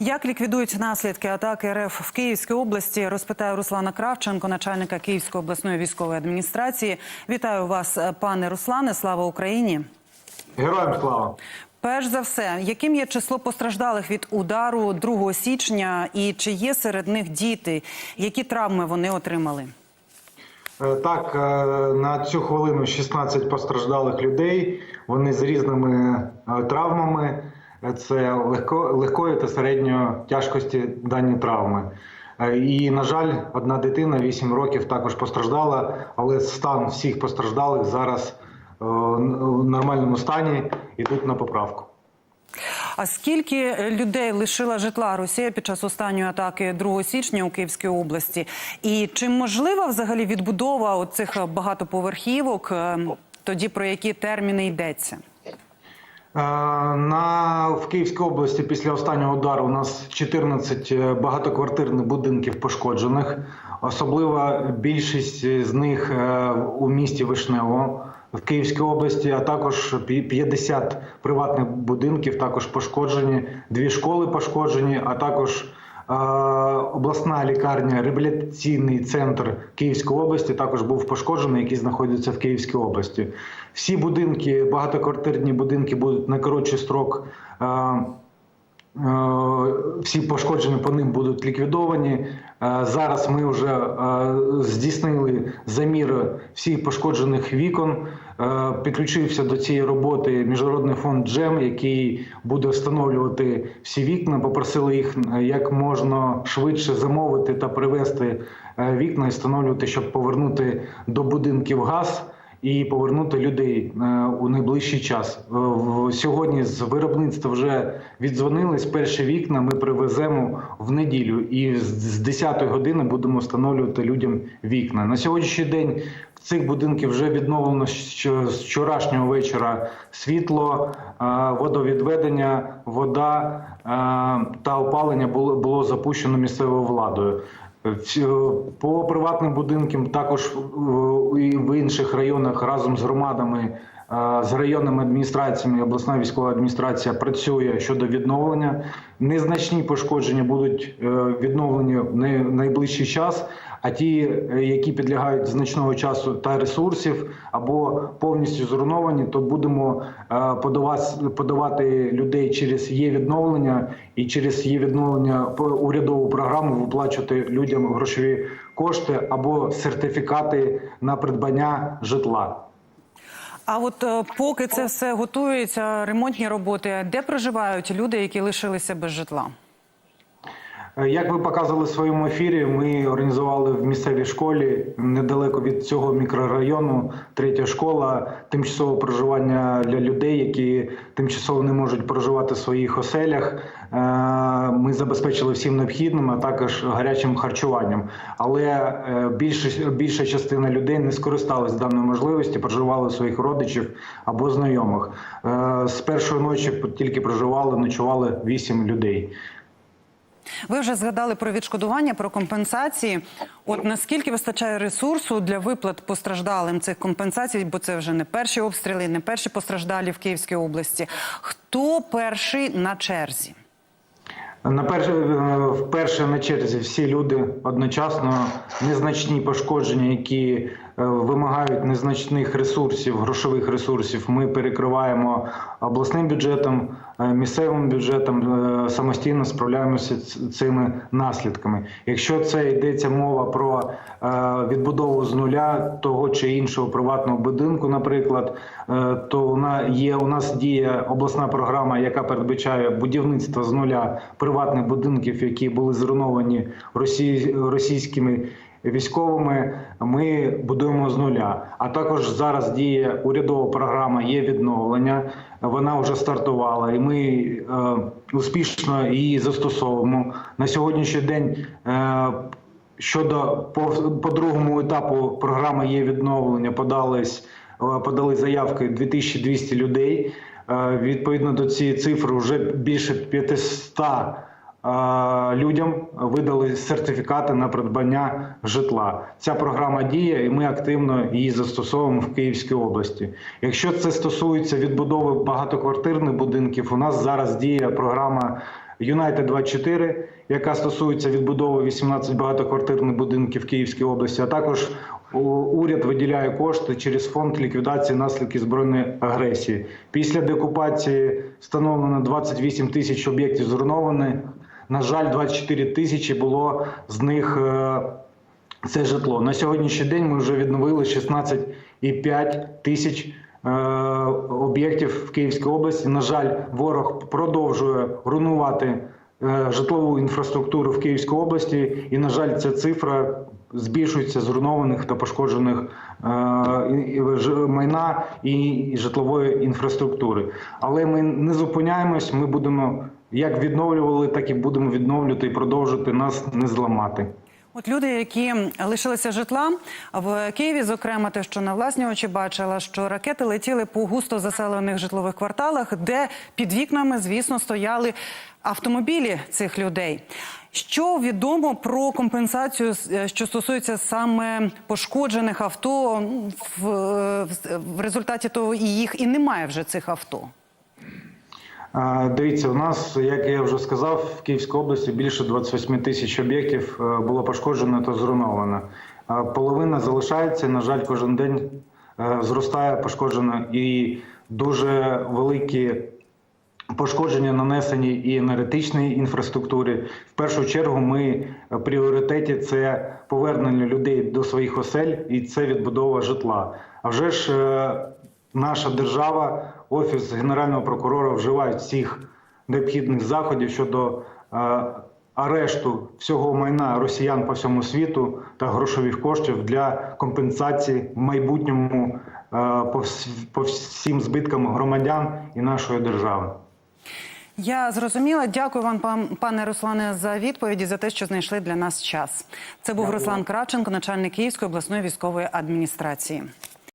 Як ліквідують наслідки атаки РФ в Київській області? Розпитаю Руслана Кравченко, начальника Київської обласної військової адміністрації. Вітаю вас, пане Руслане. Слава Україні. Героям слава. Перш за все, яким є число постраждалих від удару 2 січня, і чи є серед них діти? Які травми вони отримали? Е, Так, е, на цю хвилину 16 постраждалих людей. Вони з різними е, травмами. Це легко, легкої та середньої тяжкості дані травми. Е, І, на жаль, одна дитина 8 років також постраждала, але стан всіх постраждалих зараз е, в нормальному стані йдуть на поправку. А скільки людей лишила житла Росія під час останньої атаки 2 січня у Київській області? І чи можлива взагалі відбудова цих багатоповерхівок? е, Тоді про які терміни йдеться? Е, На в Київській області після останнього удару у нас 14 багатоквартирних будинків пошкоджених. Особлива більшість з них е, у місті Вишнево в Київській області, а також пі- 50 приватних будинків також пошкоджені, дві школи пошкоджені, а також е, обласна лікарня, реабілітаційний центр Київської області також був пошкоджений, який знаходиться в Київській області. Всі будинки, багатоквартирні будинки будуть на коротший строк. Е, Всі пошкодження по ним будуть ліквідовані. Е, Зараз ми вже е, здійснили замір всіх пошкоджених вікон. Підключився до цієї роботи міжнародний фонд Джем, який буде встановлювати всі вікна. Попросили їх як можна швидше замовити та привезти вікна і встановлювати, щоб повернути до будинків газ і повернути людей е, у найближчий час. Е, Сьогодні з виробництва вже віддзвонились. Перші вікна ми привеземо в неділю, і з- з 10 години будемо встановлювати людям вікна. На сьогоднішній день в цих будинків вже відновлено що- з вчорашнього вечора світло, е, водовідведення, вода та опалення було запущено місцевою владою. По приватним будинкам також е, і в інших районах разом з громадами, з районними адміністраціями, обласна військова адміністрація працює щодо відновлення. Незначні пошкодження будуть е, відновлені в най- найближчий час. А ті, е, які підлягають значного часу та ресурсів або повністю зруйновані, то будемо е, подавати, людей через є відновлення і через є відновлення урядову програму виплачувати людям грошові кошти або сертифікати на придбання житла. А от е, поки це все готується, ремонтні роботи, де проживають люди, які лишилися без житла? Е, Як ви показували в своєму ефірі, ми організували в місцевій школі недалеко від цього мікрорайону третя школа тимчасове проживання для людей, які тимчасово не можуть проживати в своїх оселях. Е, Ми забезпечили всім необхідним, а також гарячим харчуванням. Але е, більше, більша частина людей не скористалась даною можливості, проживали своїх родичів або знайомих. З першої ночі тільки проживали, ночували вісім людей. Ви вже згадали про відшкодування, про компенсації. От наскільки вистачає ресурсу для виплат постраждалим цих компенсацій? Бо це вже не перші обстріли, не перші постраждалі в Київській області. Хто перший на черзі? На перше, вперше на черзі всі люди одночасно незначні пошкодження, які вимагають незначних ресурсів, грошових ресурсів. Ми перекриваємо обласним бюджетом, е, місцевим бюджетом, е, самостійно справляємося ц- цими наслідками. Якщо це йдеться мова про е, відбудову з нуля того чи іншого приватного будинку, наприклад, е, то вона є у нас діє обласна програма, яка передбачає будівництво з нуля приватних будинків, які були зруйновані росій, російськими військовими. Ми будуємо з нуля. А також зараз діє урядова програма є відновлення. Вона вже стартувала, і ми е, успішно її застосовуємо на сьогоднішній день. Е, Щодо по, по другому етапу програми є відновлення, подались е, подали заявки 2200 людей. Е, Відповідно до цієї цифри, вже більше 500 е, людям видали сертифікати на придбання житла. Ця програма діє, і ми активно її застосовуємо в Київській області. Якщо це стосується відбудови багатоквартирних будинків, у нас зараз діє програма Юнайтед 24 яка стосується відбудови 18 багатоквартирних будинків в Київській області, а також уряд виділяє кошти через фонд ліквідації наслідків збройної агресії. Після деокупації встановлено 28 тисяч об'єктів зруйнованих. На жаль, 24 тисячі було з них. е, це житло. На сьогоднішній день ми вже відновили 16,5 тисяч е, об'єктів в Київській області. На жаль, ворог продовжує руйнувати е, житлову інфраструктуру в Київській області, і на жаль, ця цифра збільшується зруйнованих та пошкоджених майна і житлової інфраструктури. Але ми не зупиняємось. Ми будемо як відновлювали, так і будемо відновлювати і продовжувати нас не зламати. От люди, які лишилися житла в Києві, зокрема, те, що на власні очі бачила, що ракети летіли по густо заселених житлових кварталах, де під вікнами, звісно, стояли автомобілі цих людей. Що відомо про компенсацію, е, що стосується саме пошкоджених авто ну, е, в- в результаті того і їх і немає вже цих авто. Дивіться, у нас, як я вже сказав, в Київській області більше 28 тисяч об'єктів е, було пошкоджено та зруйновано. Половина залишається. На жаль, кожен день е, зростає пошкоджено і дуже великі. Пошкодження нанесені і енергетичній інфраструктурі. В першу чергу ми в пріоритеті це повернення людей до своїх осель і це відбудова житла. А вже ж е, наша держава, офіс генерального прокурора вживають всіх необхідних заходів щодо е, арешту всього майна росіян по всьому світу та грошових коштів для компенсації в майбутньому е, по всім збиткам громадян і нашої держави. Я зрозуміла. Дякую вам, пан- пане Руслане, за відповіді за те, що знайшли для нас час. Це був Руслан Кравченко, начальник Київської обласної військової адміністрації.